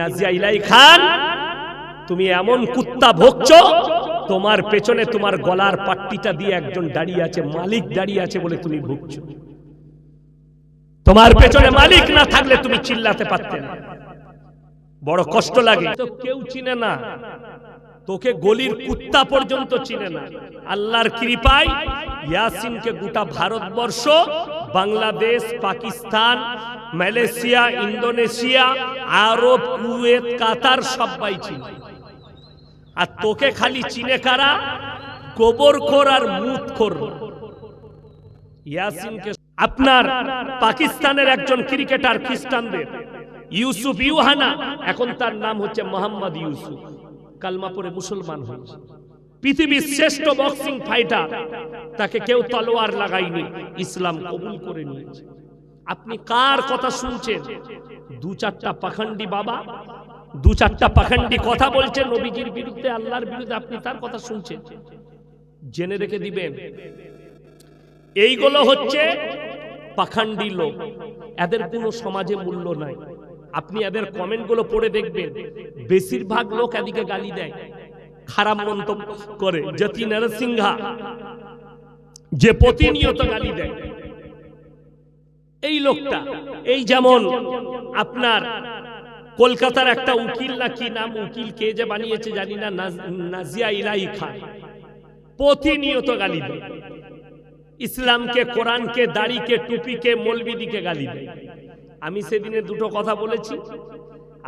নাজিয়া ইলাই খান, তুমি এমন কুত্তা ভোগছ, তোমার পেছনে তোমার গলার পাট্টিটা দিয়ে একজন দাঁড়িয়ে আছে, মালিক দাঁড়িয়ে আছে বলে তুমি ভুগছ। তোমার পেছনে মালিক না থাকলে তুমি চিল্লাতে পারতে না। বড় কষ্ট লাগে। কেউ চিনে না তোকে গলির কুত্তা পর্যন্ত চিনে না। আল্লাহর কৃপায় ইয়াসিনকে গোটা Bharatvarsha, Bangladesh, Pakistan, Malaysia, Indonesia, Arab, Kuwait, Qatar সবাই চিনে। আর তোকে খালি চিনে কারা? গোবর খোর আর মুত খোর ইয়াসিনকে আপনার পাকিস্তানের একজন ক্রিকেটার খ্রিস্টানদের, ইউসুফ ইউহানা, এখন তার নাম হচ্ছে মোহাম্মদ ইউসুফ। কালমা পরে মুসলমান হয়েছে পৃথিবীর শ্রেষ্ঠ বক্সিং ফাইটার তাকে কেউ তলোয়ার লাগায়নি, ইসলাম কবুল করে নিয়েছে। আপনি কার কথা শুনছেন? দু চারটা পাখন্ডি বাবা, দু চারটা পাখন্ডি কথা বলছেন নবীজির বিরুদ্ধে, আল্লাহর বিরুদ্ধে, আপনি তার কথা শুনছেন। জেনে রেখে দিবেন, এইগুলো হচ্ছে পাখান্ডি লোক। এদের কোনো সমাজে মূল্য নাই। আপনি এদের কমেন্টগুলো পড়ে দেখবেন, বেশিরভাগ লোক এদিকে গালি দেয়। খারাপ মন্তব্য করে যতি নরসিংহা, যে প্রতিনিয়ত গালি দেয়। এই লোকটা, এই যেমন আপনার কলকাতার একটা উকিল না কি নাম উকিল, কে যে বানিয়েছে জানি না, নাজ- নাজিয়া ইলাই খান, প্রতিনিয়ত গালি দেয়। ইসলামকে, কোরআনকে, দাড়িকে, টুপিকে, মলবিদিকে গালি দেয়। আমি সেদিনে দুটো কথা বলেছি।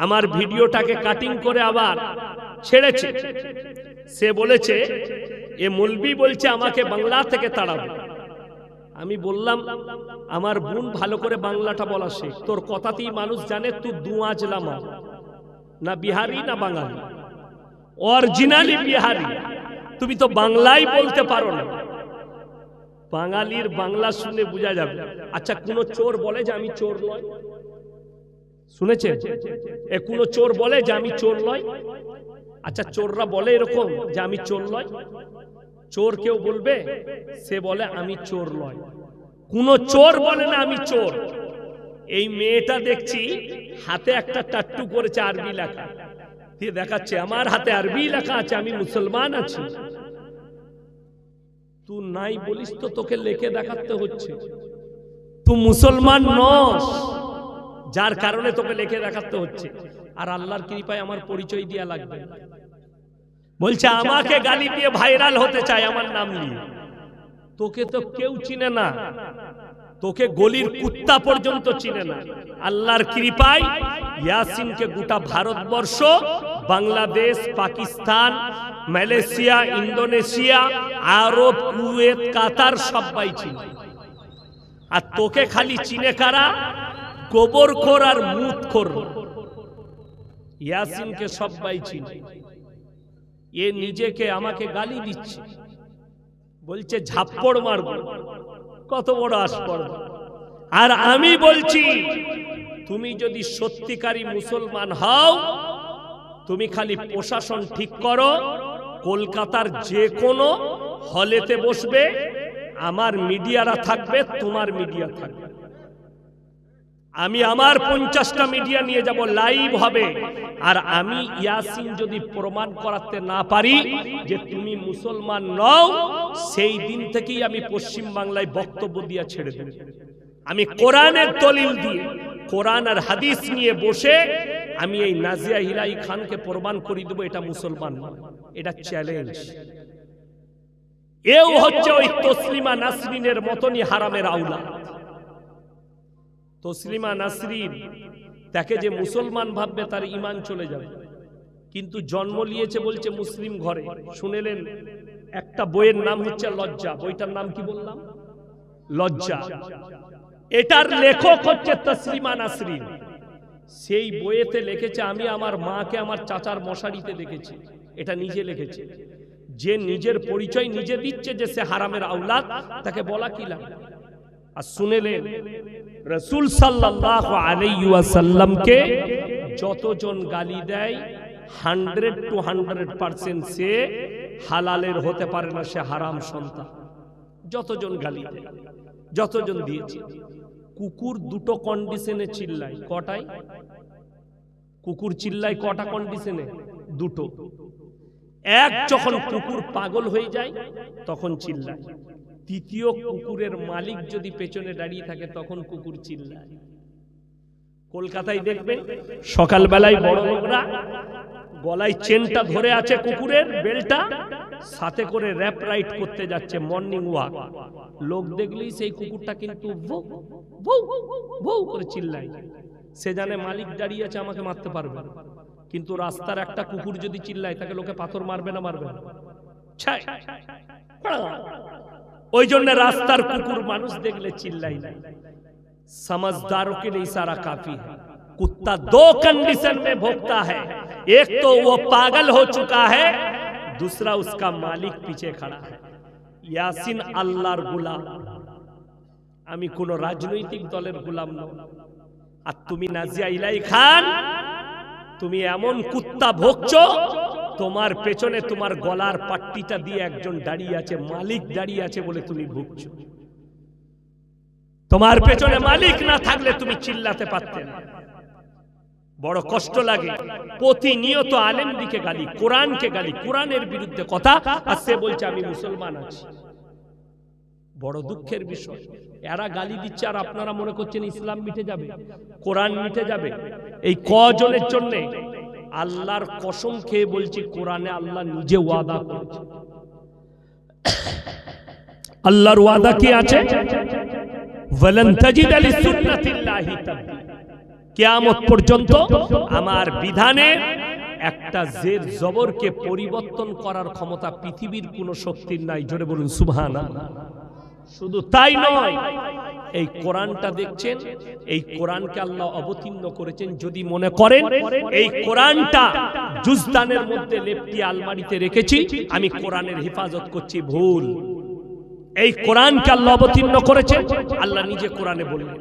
আমার ভিডিওটাকে কাটিং করে আবার ছেড়েছে। সে বলেছে, এ মলবি বলছে আমাকে বাংলা থেকে তাড়াবো। আমি বললাম, আমার বোন ভালো করে বাংলাটা বলা শেখ। তোর কথাতেই মানুষ জানে তুই দুয়াজ লামা না বিহারি, না বাঙালি। অরিজিনালি বিহারি। তুমি তো বাংলাই বলতে পারো না। বাঙালির বাংলা শুনে বোঝা যাবে। আচ্ছা কোন চোর বলে যে আমি চোর নয়? শুনেছে এ কোন চোর বলে যে আমি চোর নয়? আচ্ছা চোররা বলে এরকম যে আমি চোর নয়? চোর কেউ বলবে সে বলে আমি চোর নয়। কোন চোর বলে না আমি চোর। এই মেয়েটা দেখছি হাতে একটা টাট্টু করেছে আরবি লেখা। দিয়ে দেখাচ্ছে আমার হাতে আরবি লেখা আছে আমি মুসলমান আছি। তুই নাই বলিস তো তোকে লেখে দেখাতে হচ্ছে তুই মুসলমান নস যার কারণে তোকে লেখে দেখাতে হচ্ছে আর আল্লাহর কৃপায় আমার পরিচয় দিয়া লাগবে। বলছে, আমাকে গালি দিয়ে ভাইরাল হতে চায় আমার নাম নিয়ে। তোকে তো কেউ চিনে না। তোকে গলির কুত্তা পর্যন্ত চিনে না। আল্লাহর কৃপায় ইয়াসিনকে গোটা Bharatvarsha Bangladesh, Pakistan, Malaysia, Indonesia, Arab, Kuwait, Qatar সবাই চিনে। আর তোকে খালি চিনে কারা? গোবর খোর আর মুত খোর ইয়াসিনকে সবাই চিনে। এ নিজেকে আমাকে গালি দিচ্ছে। বলছে, ঝাপ্পড় মারব। কত বড় আসপড় আর আমি বলছি, তুমি যদি সত্যিকারী মুসলমান হও তুমি খালি প্রশাসন ঠিক করো, কলকাতার যে কোনো হলেতে বসবে, আমার মিডিয়ারা থাকবে, তোমার মিডিয়া থাকবে। আমি আমার পঞ্চাশটা মিডিয়া নিয়ে যাব, লাইভ হবে। আর আমি ইয়াসিন যদি প্রমাণ করাতে না পারি যে তুমি মুসলমান নও, সেই দিন থেকেই আমি পশ্চিম বাংলায় বক্তব্য দিয়ে ছেড়ে দেব। আমি কোরআনের দলিল দিয়ে, কোরআন আর হাদিস নিয়ে বসে আমি এই নাজিয়া হিরাই খানকে প্রমাণ করে দেবো, এটা মুসলমান। এটা চ্যালেঞ্জ এও হচ্ছে ওই তসলিমা নাসরিনের মতনই হারামের আউলা তসলিমা নাসরিন, তাকে যে মুসলমান ভাববে তার ইমান চলে যাবে। কিন্তু জন্ম নিয়েছে বলছে মুসলিম ঘরে। শুনেলেন, একটা বইয়ের নাম হচ্ছে লজ্জা। বইটার নাম কি বললাম? লজ্জা। এটার লেখক হচ্ছে তসলিমা নাসরিন। সেই বইয়েতে লিখেছে, আমি আমার মাকে আমার চাচার মশারিতে দেখেছি। এটা নিজে লিখেছে। যে নিজের পরিচয় নিজে দিচ্ছে যে সে হারামের আউলাদ তাকে বলা কি লাগে আর শুনেলেন রসুল সাল্লাহ আলাইসাল্লামকে যতজন গালি দেয়, হান্ড্রেড টু হান্ড্রেড পার্সেন্ট সে হালালের হতে পারে না, সে হারাম সন্তান। যতজন গালি দেয়, যতজন দিয়েছে। কুকুর দুটো কন্ডিশনে চিল্লায়। কটায়? কুকুর চিল্লায় কটা কন্ডিশনে দুটো। এক যখন কুকুর পাগল হয়ে যায়, তখন চিল্লায়। তৃতীয় কুকুরের মালিক যদি পেছনে দাঁড়িয়ে থাকে, তখন কুকুর চিল্লায়। কলকাতায় দেখবেন, সকালবেলায় বড় লোকরা গলায় চেনটা ধরে আছে কুকুরের বেলটা সাথে করে র্যাপ রাইড করতে যাচ্ছে মর্নিং ওয়াক লোক দেখলেই সেই কুকুরটা কিন্তু ভৌ, ভৌ, ভৌ করে চিল্লায় সে জানে মালিক দাঁড়িয়ে আছে আমাকে মারতে পারবে না। কিন্তু রাস্তার একটা কুকুর যদি চিল্লায় তাকে লোকে পাথর মারবে না মারবে না ছাই। ওই জন্য রাস্তার কুকুর মানুষ দেখলে চিল্লাই না समझदारों के लिए इशारा काफी है कुत्ता दो कंडीशन में भोगता है एक तो वो पागल हो चुका है दूसरा उसका मालिक पीछे खड़ा है ইয়াসিন আল্লাহর গোলাম আমি কোন রাজনৈতিক দলের গোলাম নই আর তুমি নাজিয়া ইলাই খান তুমি এমন কুত্তা ভোগছো তোমার পেছনে তোমার গলার পাট্টিটা দিয়ে একজন দাঁড়িয়ে আছে মালিক দাঁড়িয়ে আছে বলে তুমি ভুগছো তোমার পেছনে মালিক না থাকলে তুমি চিল্লাতে পারতে না বড় কষ্ট লাগে। প্রতিনিয়ত আলেম দিকে গালি কোরআনকে গালি কোরআনের বিরুদ্ধে কথা আর সে বলছে আমি মুসলমান আছি। বড় দুঃখের বিষয়। এরা গালি দিচ্ছে আর আপনারা মনে করছেন ইসলাম মিটে যাবে? কোরআন মিটে যাবে? এই কজনের জন্য আল্লাহর কসম খেয়ে বলছি কোরআনে আল্লাহ নিজে ওয়াদা করেছে। আল্লাহর ওয়াদা কি আছে? ওয়ালান তাজিদ লিসুন্নাতিল্লাহি তাবদীলা। কিয়ামত পর্যন্ত আমার বিধানে একটা জের জবরকে পরিবর্তন করার ক্ষমতা পৃথিবীর কোন শক্তির নাই। জোরে বলুন, সুবহানাল্লাহ। শুধু তাই নয়, এই কোরআনটা দেখছেন, এই কোরআনকে আল্লাহ অবতীর্ণ করেছেন যদি মনে করেন, এই কোরআনটা জুজদানের মধ্যে লেপটি আলমারিতে রেখেছি, আমি কোরআনের হেফাজত করছি, ভুল। এই কোরআনকে আল্লাহ অবতীর্ণ করেছে আল্লাহ নিজে কোরআনে বললেন।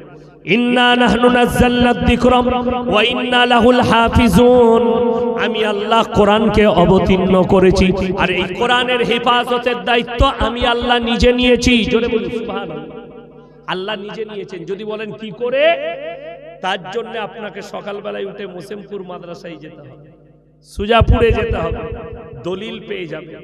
আমি আল্লাহ কোরআনকে অবতীর্ণ করেছি। আর এই কোরআনের হেফাজতের দায়িত্ব আমি আল্লাহ নিজে নিয়েছি। আল্লাহ নিজে নিয়েছেন। যদি বলেন কি করে? তার জন্য আপনাকে সকালবেলায় উঠে মোসেমপুর মাদ্রাসায় যেতে হবে। সুজাপুরে যেতে হবে। দলিল পেয়ে যাবে।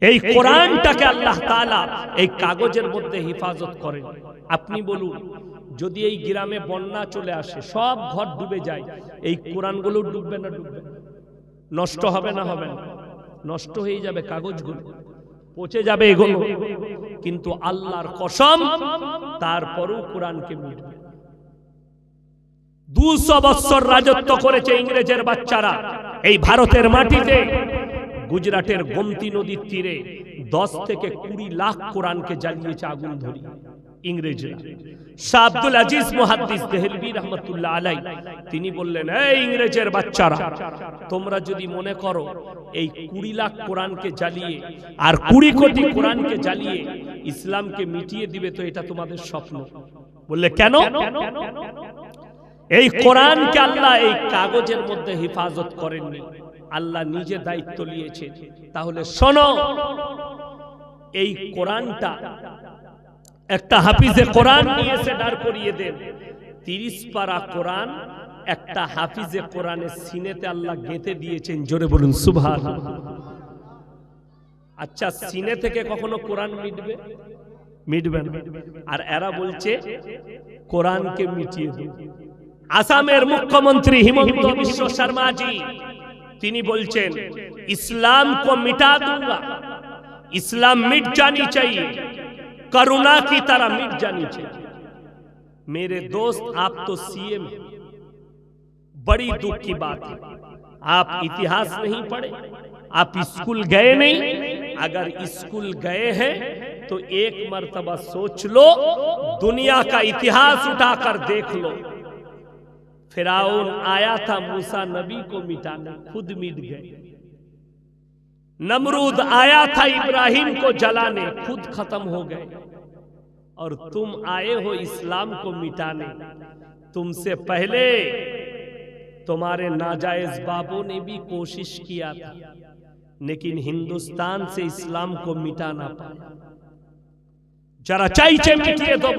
এই কোরআনটাকে আল্লাহ তাআলা এই কাগজের মধ্যে হেফাজত করেন। আপনি বলুন যদি এই গ্রামে বন্যা চলে আসে, সব ঘর ডুবে যায়, এই কোরআনগুলো ডুববে না ডুববে নষ্ট হবে না হবে না? নষ্ট হয়ে যাবে কাগজগুলো, পচে যাবে এগুলো। কিন্তু আল্লাহর কসম, তারপরও কোরআনকে মিটবে দুশো বৎসর রাজত্ব করেছে ইংরেজের বাচ্চারা, এই ভারতের মাটিতে। গুজরাটের গোমতি নদীর তীরে দশ থেকে কুড়ি লাখ কোরআনকে জ্বালিয়েছে আগুন ধরি ইংরেজরা। শাহ আব্দুল আজিজ মুহাদ্দিস দেহলভী রহমতুল্লাহ আলাই তিনি বললেন এই ইংরেজের বাচ্চারা তোমরা যদি মনে করো এই কুড়ি লাখ কোরআনকে জ্বালিয়ে আর কুড়ি কোটি কোরআনকে জ্বালিয়ে ইসলামকে মিটিয়ে দিবে তো এটা তোমাদের স্বপ্ন। বললে কেন? এই কোরআনকে আল্লাহ এই কাগজের মধ্যে হেফাজত করেননি। আল্লাহ নিজে দায়িত্ব নিয়েছে তাহলে শোনো এই কোরআনটা একটা হাফিজে কোরআন নিয়ে দাঁড় করিয়ে দেন। তিরিশ পারা কোরআন একটা হাফিজে কোরআনে সিনেতে আল্লাহ গেঁথে দিয়েছেন। জোরে বলুন সুভার আচ্ছা, আচ্ছা সিনে থেকে কখনো কোরআন মিটবে? মিটবে না। আর এরা বলছে কোরআনকে মিটিয়ে দেবে আসামের মুখ্যমন্ত্রী হিমন্ত বিশ্ব শর্মাজি তিনি বলছেন ইসলাম কো মিটা দুঙ্গা। ইসলাম মিট জানি চাইয়ে करुणा की तरह मिट जानी चाहिए। मेरे दोस्त, आप तो सीएम बड़ी दुख की बात है। आप इतिहास नहीं पढ़े। आप स्कूल गए नहीं। अगर स्कूल गए हैं तो एक मर्तबा सोच लो। दुनिया का इतिहास उठाकर देख लो। फिराउन आया था मूसा नबी को मिटाने। खुद मिट गए। नमरूद आया था इब्राहिम को जलाने, खुद खत्म हो गए। और तुम आए हो इस्लाम को मिटाने। तुमसे पहले तुम्हारे नाजायज बाबों ने भी कोशिश किया था, लेकिन हिंदुस्तान से इस्लाम को मिटाना पड़ा पाया। जरा चाहिए मिटिए दो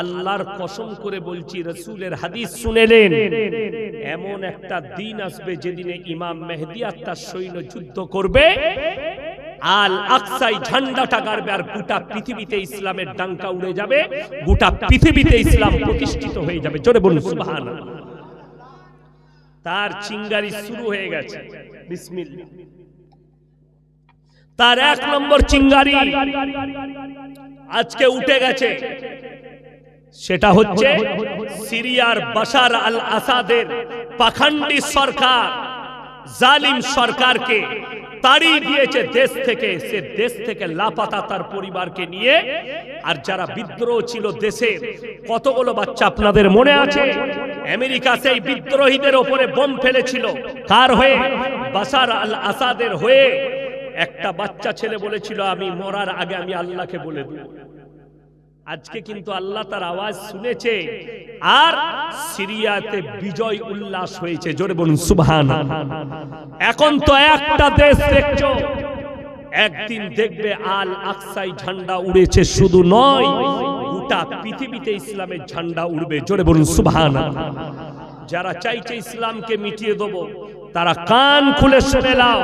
আল্লাহর কসম করে বলছি, রসুলের হাদিস শুনেলেন। এমন একটা দিন আসবে যেদিনে ইমাম মেহদি আর তার সৈন্য যুদ্ধ করবে আল আকসাই ঝান্ডাটা গাড়বে আর গোটা পৃথিবীতে ইসলামের ডাঙ্কা উড়ে যাবে, গোটা পৃথিবীতে ইসলাম প্রতিষ্ঠিত হয়ে যাবে। জোরে বলুন, সুবহানাল্লাহ। তার চিঙ্গারি শুরু হয়ে গেছে। বিসমিল্লাহ। তার এক নম্বর চিঙ্গারি আজকে উঠে গেছে। সেটা হচ্ছে সিরিয়ার বাশার আল আসাদের পাখান্ডি সরকার, জালিম সরকারকে তাড়িয়ে দিয়েছে দেশ থেকে, সে দেশ থেকে লাপাতা তার পরিবারকে নিয়ে। আর যারা বিদ্রোহ ছিল দেশে, কতগুলো বাচ্চা আপনাদের মনে আছে? আমেরিকা সেই বিদ্রোহীদের ওপরে বোম ফেলেছিল। কার হয়ে? বাসার আল আসাদের হয়ে। একটা বাচ্চা ছেলে বলেছিল, আমি মরার আগে আমি আল্লাহকে বলে দেব। আজকে কিন্তু আল্লাহ তার আওয়াজ শুনেছে আর সিরিয়াতে বিজয় উল্লাস হয়েছে জোরে বলুন সুবহান এখন তো একটা দেশ দেখছো একদিন দেখবে আল আকসাই ঝান্ডা উড়েছে শুধু নয় গোটা পৃথিবীতে ইসলামের ঝান্ডা উড়বে জোরে বলুন সুবহান যারা চাইছে ইসলামকে মিটিয়ে দেবো তারা কান খুলে শুনে নাও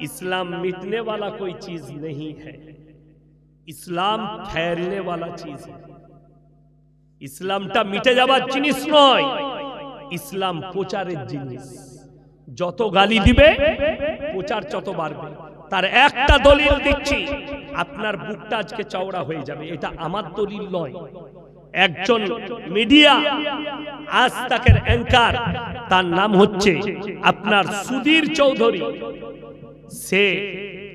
इस्लाम मिटने वाला कोई चीज नहीं है ইসলাম ফেলনে চিজ। ইসলামটা মিটে যাবার জিনিস নয় ইসলাম প্রচারের জিনিস। যত গালি দিবে প্রচার যত বাড়বে। তার একটা দলিল দিচ্ছি। আপনার বুকটা আজকে চওড়া হয়ে যাবে। এটা আমার দলিল নয়। একজন মিডিয়া আজ তাকের অ্যাঙ্কার তার নাম হচ্ছে আপনার সুধীর চৌধুরী। সে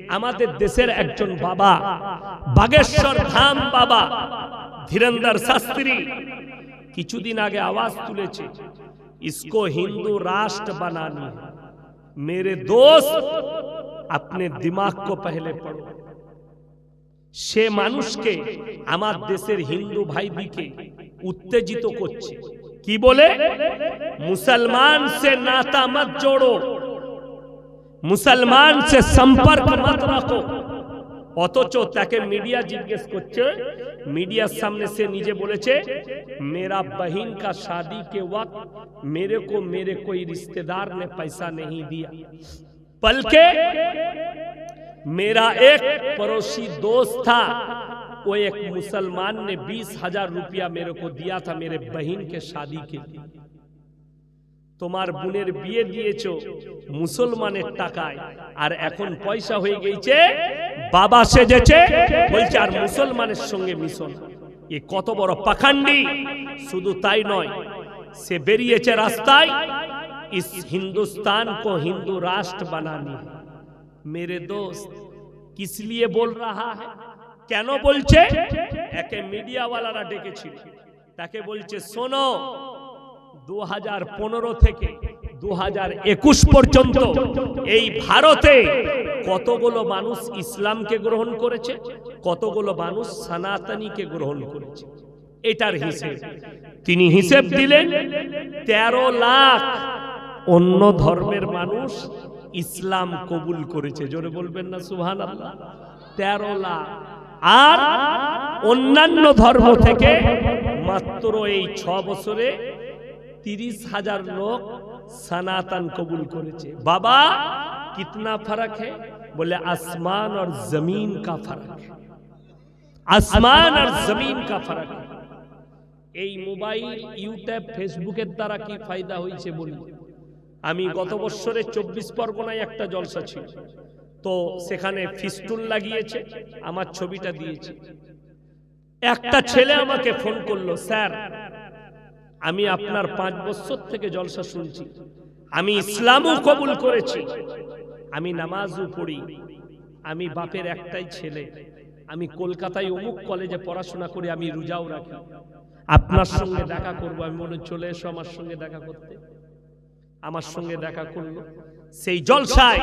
আমাদের দেশের একজন বাবা বাগেশ্বর ধাম বাবা ধীরেন্দর শাস্ত্রী কিছুদিন আগে আওয়াজ তুলেছে इसको हिंदू राष्ट्र बनानी है मेरे दोस्त अपने दिमाग को पहले पढ़ो সে মানুষকে আমার দেশের হিন্দু ভাইদিকে উত্তেজিত করছে কি বলে মুসলমান সে নাতা মত জোড়ো মুসলমান সে সম্পর্ক মত রাখো অথচ তাকে মিডিয়া জিজ্ঞেস করছে মিডিয়ার সামনে সে নিজে বলেছে मेरा बहन का शादी के वक्त मेरे को मेरे कोई रिश्तेदार ने पैसा नहीं दिया बल्कि मेरा एक पड़ोसी दोस्त था वो एक मुसलमान ने बीस हजार रुपया मेरे को दिया था मेरे बहन के शादी के लिए তোমার বোনের বিয়ে দিয়েছ মুসলমানের টাকায়। আর এখন পয়সা হয়ে গেছে বাবা সেজেছে বলছে আর মুসলমানের সঙ্গে মিশন। এ কত বড় পাখান্ডি। শুধু তাই নয় সে বেরিয়েছে রাস্তায় ইস হিন্দুস্তান কো হিন্দু রাষ্ট্র বানানি মেরে দোস্ত কিসলিয়ে বল রাহা কেন? বলছে একে মিডিয়াওয়ালারা ডেকেছিল। তাকে বলছে শোনো দু হাজার পনেরো থেকে দু হাজার একুশ পর্যন্ত এই ভারতে কতগুলো মানুষ ইসলামকে গ্রহণ করেছে, কতগুলো মানুষ সনাতনীকে গ্রহণ করেছে। এটার হিসেব। তিনি হিসেব দিলেন, তেরো লাখ অন্য ধর্মের মানুষ ইসলাম কবুল করেছে। জোরে বলবেন না সুহান আল্লাহ তেরো লাখ। আর অন্যান্য ধর্ম থেকে মাত্র এই ছ বছরে তিরিশ হাজার লোক সনাতন কবুল করেছে। বাবা, কিতনা ফরক হে? বলে, আসমান আর জমিন কা ফরক আসমান আর জমিন কা ফরক এই মোবাইল, ইউটিউব, ফেসবুকের দ্বারা কি ফায়দা হয়েছে বলি আমি গত বছরে চব্বিশ পরগনায় একটা জলসা ছিল। তো সেখানে ফিস্টুল লাগিয়েছে, আমার ছবিটা দিয়েছে। একটা ছেলে আমাকে ফোন করল, স্যার আমি আপনার পাঁচ বছর থেকে জলসা শুনছি। আমি ইসলামও কবুল করেছি। আমি নামাজও পড়ি। আমি বাপের একটাই ছেলে। আমি কলকাতায় অমুক কলেজে পড়াশোনা করি আমি রোজাও রাখি। আপনার সঙ্গে দেখা করব আমি মনে চলে এসো আমার সঙ্গে দেখা করতে। আমার সঙ্গে দেখা করল। সেই জলসায়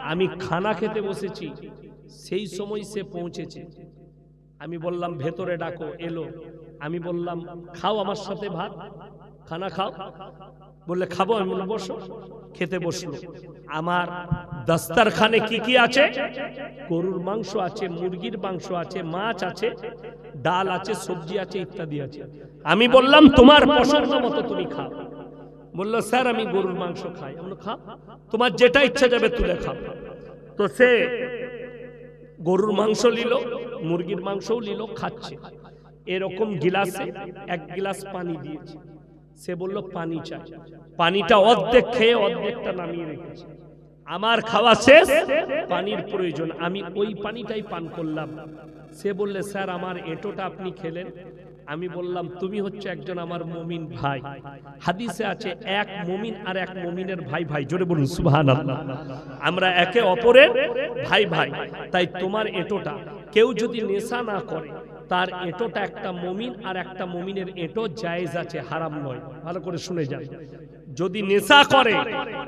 আমি খানা খেতে বসেছি। সেই সময় সে পৌঁছেছে। আমি বললাম ভেতরে ডাকো এলো। আমি বললাম খাও আমার সাথে ভাত খানা খাও। বললে খাব আমি বললাম বসো খেতে বসল আমার দাস্তারখানে কি কি আছে? গরুর মাংস আছে মুরগির মাংস আছে মাছ আছে ডাল আছে সবজি আছে ইত্যাদি আছে। আমি বললাম তোমার পছন্দ মতো তুমি খাও। বলল স্যার আমি গরুর মাংস খাই। আমি বললাম, খাও তোমার যেটা ইচ্ছা যাবে তুলে খাও। তো সে গরুর মাংস নিল মুরগির মাংসও নিল খাচ্ছে। এরকম গিলাসে এক গিলাস পানি দিয়েছে। সে বলল পানি চাই। পানিটা অর্ধেক খেয়ে অর্ধেকটা নামিয়ে রেখেছে। আমার খাওয়া শেষ পানির প্রয়োজন। আমি ওই পানিটাই পান করলাম। সে বললে স্যার আমার এটোটা আপনি খেলেন? আমি বললাম তুমি হচ্ছে একজন আমার মমিন ভাই। হাদিসে আছে এক মমিন আর এক মমিনের ভাই ভাই। জোরে বলুন সুবহান আমরা একে অপরের ভাই ভাই। তাই তোমার এটোটা কেউ যদি নেশা না করে তার এটোটা একটা মমিন আর একটা মমিনের এটো জায়েজ আছে, হারাম নয়। ভালো করে শুনে যান। যদি নেশা করে,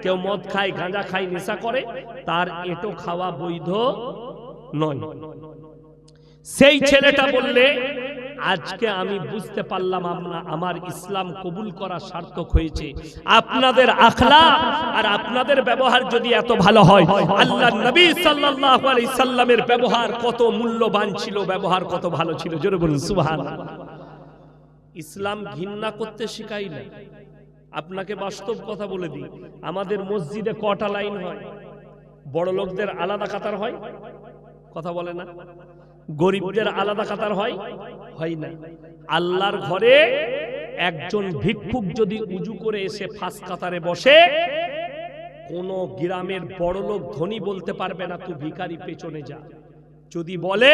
কেউ মদ খায়, গাঁজা খায়, নেশা করে, তার এঁটো খাওয়া বৈধ নয়। সেই ছেলেটা বললে আজকে আমি বুঝতে পারলাম আমরা আমার ইসলাম কবুল করা সার্থক হয়েছে। আপনাদের আখলা আর আপনাদের ব্যবহার যদি এত ভালো হয় আল্লাহ নবী সাল্লাল্লাহু আলাইহি সাল্লামের ব্যবহার কত মূল্যবান ছিল ব্যবহার কত ভালো ছিল জোরে বলুন সুবহানাল্লাহ ইসলাম ঘৃণা করতে শিখাই না। আপনাকে বাস্তব কথা বলে দিই আমাদের মসজিদে কটা লাইন হয়? বড় লোকদের আলাদা কাতার হয়? কথা বলে না? গরিবদের আলাদা কাতার হয়? হয় না। আল্লাহর ঘরে একজন ভিক্ষুক যদি উজু করে এসে ফাঁস কাতারে বসে, কোন গ্রামের বড় লোক ধনী বলতে পারবে না তুই ভিখারি, পেছনে যা। যদি বলে,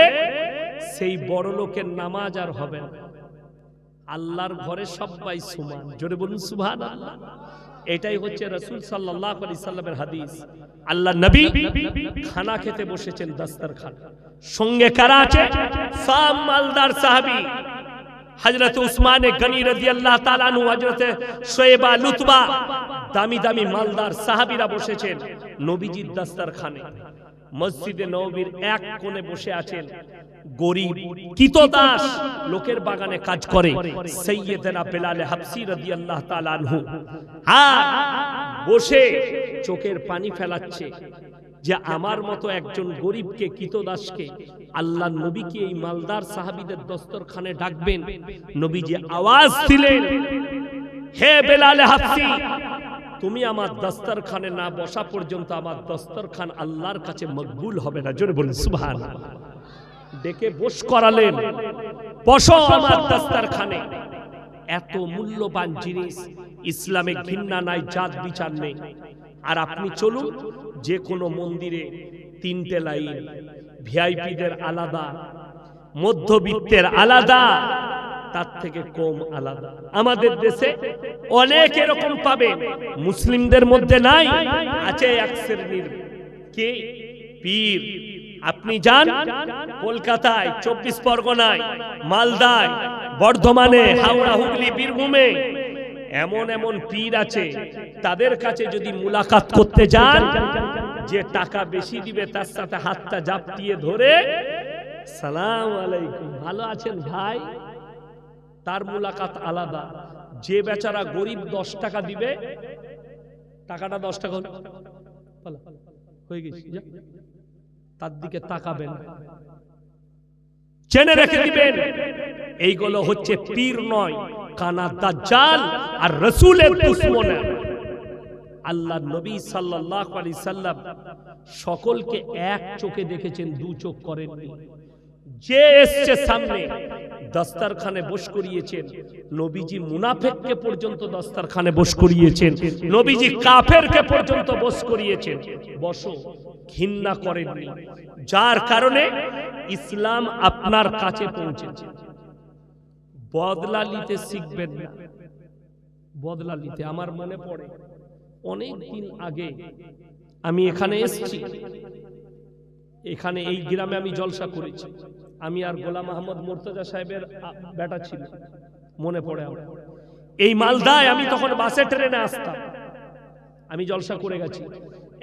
সেই বড় লোকের নামাজ আর হবে না। আল্লাহর ঘরে সবাই সুমান। জোরে বলুন সুভান আল্লাহ এটাই হচ্ছে রসুল সাল্লাহ আলি সাল্লামের হাদিস। আল্লাহ নবী খানা খেতে বসেছেন দাস্তারখান। সঙ্গে কারা আছে? সাম মালদার সাহাবি হজরত উসমানে গনি রাজি আল্লাহ তালানু হজরত সোয়েবা লুতবা। দামি দামি মালদার সাহাবিরা বসেছেন নবীজির দাস্তারখানে। মসজিদে নবীর এক কোণে বসে আছেন গরিব, কিতদাস লোকের বাগানে কাজ করে। সৈয়দনা বেলাল হাবসি রাদিয়াল্লাহু তাআলা আনহু। আর বসে চোখের পানি ফেলাচ্ছে যে আমার মতো একজন গরিবকে, কিতদাসকে আল্লাহ নবীকে এই মালদার সাহাবীদের দস্তরখানে ডাকবেন। নবীজি আওয়াজ দিলেন, হে বেলাল হাবসি তুমি আমার দস্তরখানে না বসা পর্যন্ত আমার দস্তরখান আল্লাহর কাছে মকবুল হবে না। জোরে বলুন, সুবহানাল্লাহ। ডেকে বস করালেন, বসো আমার দস্তরখানে। এত মূল্যবান জিনিস ইসলামে ঘৃণা নাই, জাত বিচার নেই। আর আপনি চলুন, যে কোনো মন্দিরে তিনটে লাইন, ভিআইপিদের আলাদা, মধ্যবিত্তের আলাদা, তার থেকে কম আলাদা। আমাদের দেশে অনেক এরকম পাবে, মুসলিমদের মধ্যে নাই, আছে এক শ্রেণির। কে? পীর। আপনি যান কলকাতায়, চব্বিশ পরগনায়, মালদায়, বর্ধমানে, হাওড়া, হুগলি, বীরভূমে। এমন এমন পীর আছে, তাদের কাছে যদি মুলাকাত করতে যান, যে টাকা বেশি দিবে, তার সাথে হাতটা জাপটিয়ে ধরে, সালাম আলাইকুম, ভালো আছেন ভাই? তার মুলাকাত আলাদা। যে বেচারা গরিব দশ টাকা দিবে, টাকাটা দশ টাকা হয়ে গেছে। তার দিকে তাকাবেন। চেনে রেখে দিবেন এইগুলো হচ্ছে পীর নয় কানা দাজ্জাল আর রসুলের দুশ্মনে আল্লাহ নবী সাল্লাল্লাহু আলাইহি সাল্লাম সকলকে এক চোখে দেখেছেন দু চোখ করেননি। যে এসছে সামনে দস্তারখানে বস করিয়েছেন। নবীজি মুনাফেককে পর্যন্ত দস্তারখানে বস করিয়েছেন। নবীজি কাফেরকে পর্যন্ত বস করিয়েছেন। বসো ঘৃণা করেননি যার কারণে ইসলাম আপনার কাছে পৌঁছেছে বদলা নিতে শিখবেন না। বদলা নিতে আমার মনে পড়ে, অনেক দিন আগে আমি এখানে এসেছি। এখানে এই গ্রামে আমি জলসা করেছি। আমি আর গোলাম আহমদ মোর্তজা সাহেবের বেটা ছিল। মনে পড়ে আমার। এই মালদায় আমি তখন বাসে ট্রেনে আসতাম। আমি জলসা করে গেছি।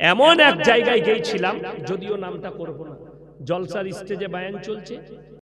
এমন এক জায়গায় গিয়েছিলাম যদিও নামটা করব না। জলসার স্টেজে বায়ান চলছে।